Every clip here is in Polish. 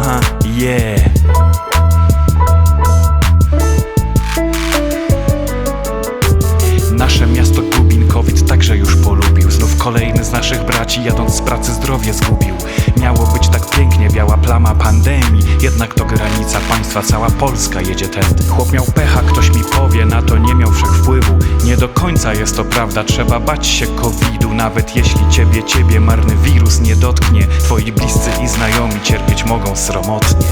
Aha, yeah. Nasze miasto Gubinkowic także już polubił. Znów kolejny z naszych braci jadąc z pracy zdrowie zgubił. Miało być tak pięknie, biała plama pandemii. Jednak to granica państwa, cała Polska jedzie tędy. Chłop miał pecha, ktoś mi powie, na to nie miał wszechwpływu Nie do końca jest to prawda, trzeba bać się covidu Nawet jeśli ciebie, ciebie marny wirus nie dotknie. Twoi bliscy znajomi cierpieć mogą sromotnie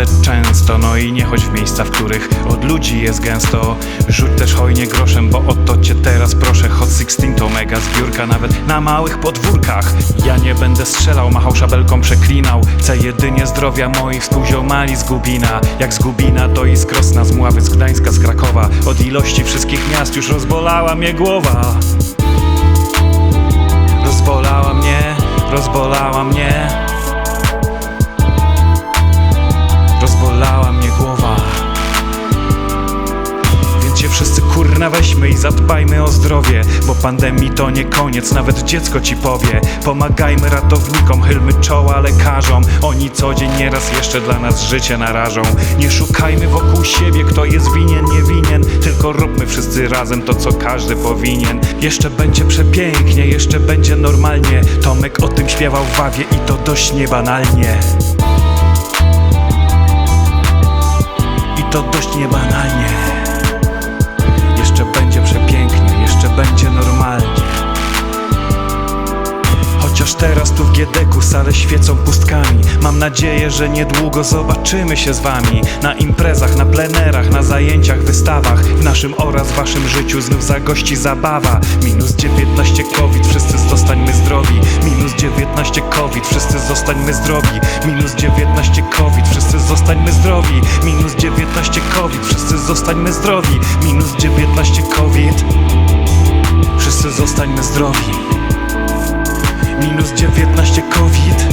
ręce często No i nie chodź w miejsca, w których od ludzi jest gęsto. Rzuć też hojnie groszem, bo o to cię teraz proszę. Hot 16 to mega zbiórka nawet na małych podwórkach. Ja nie będę strzelał, machał szabelką, przeklinał. Chcę jedynie zdrowia moich współziomali z Gubina. Jak z Gubina to i z Krosna, z Mławy, z Gdańska, z Krakowa. Od ilości wszystkich miast już rozbolała mnie głowa. Rozbolała mnie Rozbolała mnie kurna weźmy i zadbajmy o zdrowie Bo pandemii to nie koniec, nawet dziecko ci powie. Pomagajmy ratownikom, chylmy czoła lekarzom. Oni co dzień nieraz jeszcze dla nas życie narażą. Nie szukajmy wokół siebie, kto jest winien, nie winien. Tylko róbmy wszyscy razem to, co każdy powinien. Jeszcze będzie przepięknie, jeszcze będzie normalnie. Tomek o tym śpiewał w Wawie i to dość niebanalnie. I to dość niebanalnie jeszcze będzie normalnie. Chociaż teraz tu w Giedeku sale świecą pustkami. Mam nadzieję, że niedługo zobaczymy się z wami. Na imprezach, na plenerach, na zajęciach, wystawach. W naszym oraz waszym życiu znów zagości zabawa. Minus 19 COVID, wszyscy zostańmy zdrowi. Minus 19 COVID, wszyscy zostańmy zdrowi. Minus 19 COVID, wszyscy zostańmy zdrowi. Minus 19 COVID, wszyscy zostańmy zdrowi. Minus 19 COVID Wszyscy zostańmy zdrowi. Minus 19 COVID